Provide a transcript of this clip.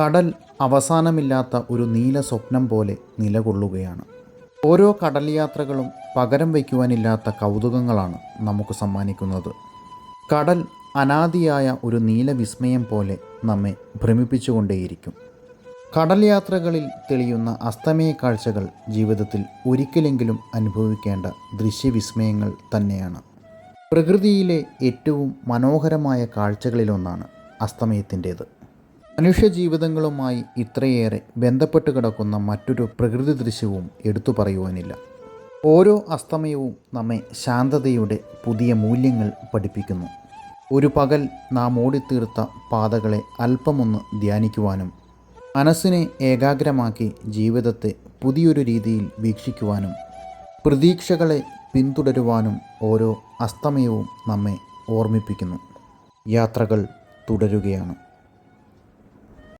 കടൽ അവസാനമില്ലാത്ത ഒരു നീല സ്വപ്നം പോലെ നിലകൊള്ളുകയാണ്. ഓരോ കടൽ യാത്രകളും പകരം വയ്ക്കുവാനില്ലാത്ത കൗതുകങ്ങളാണ് നമുക്ക് സമ്മാനിക്കുന്നത്. കടൽ അനാദിയായ ഒരു നീല വിസ്മയം പോലെ നമ്മെ ഭ്രമിപ്പിച്ചുകൊണ്ടേയിരിക്കും. കടൽ യാത്രകളിൽ തെളിയുന്ന അസ്തമയ കാഴ്ചകൾ ജീവിതത്തിൽ ഒരിക്കലെങ്കിലും അനുഭവിക്കേണ്ട ദൃശ്യവിസ്മയങ്ങൾ തന്നെയാണ്. പ്രകൃതിയിലെ ഏറ്റവും മനോഹരമായ കാഴ്ചകളിലൊന്നാണ് അസ്തമയത്തിന്റേത്. മനുഷ്യജീവിതങ്ങളുമായി ഇത്രയേറെ ബന്ധപ്പെട്ട് കിടക്കുന്ന മറ്റൊരു പ്രകൃതി ദൃശ്യവും എടുത്തു പറയുവാനില്ല. ഓരോ അസ്തമയവും നമ്മെ ശാന്തതയുടെ പുതിയ മൂല്യങ്ങൾ പഠിപ്പിക്കുന്നു. ഒരു പകൽ നാം ഓടിത്തീർത്ത പാതകളെ അല്പമൊന്ന് ധ്യാനിക്കുവാനും മനസ്സിനെ ഏകാഗ്രമാക്കി ജീവിതത്തെ പുതിയൊരു രീതിയിൽ വീക്ഷിക്കുവാനും പ്രതീക്ഷകളെ പിന്തുടരുവാനും ഓരോ അസ്തമയവും നമ്മെ ഓർമ്മിപ്പിക്കുന്നു. യാത്രകൾ തുടരുകയാണ്.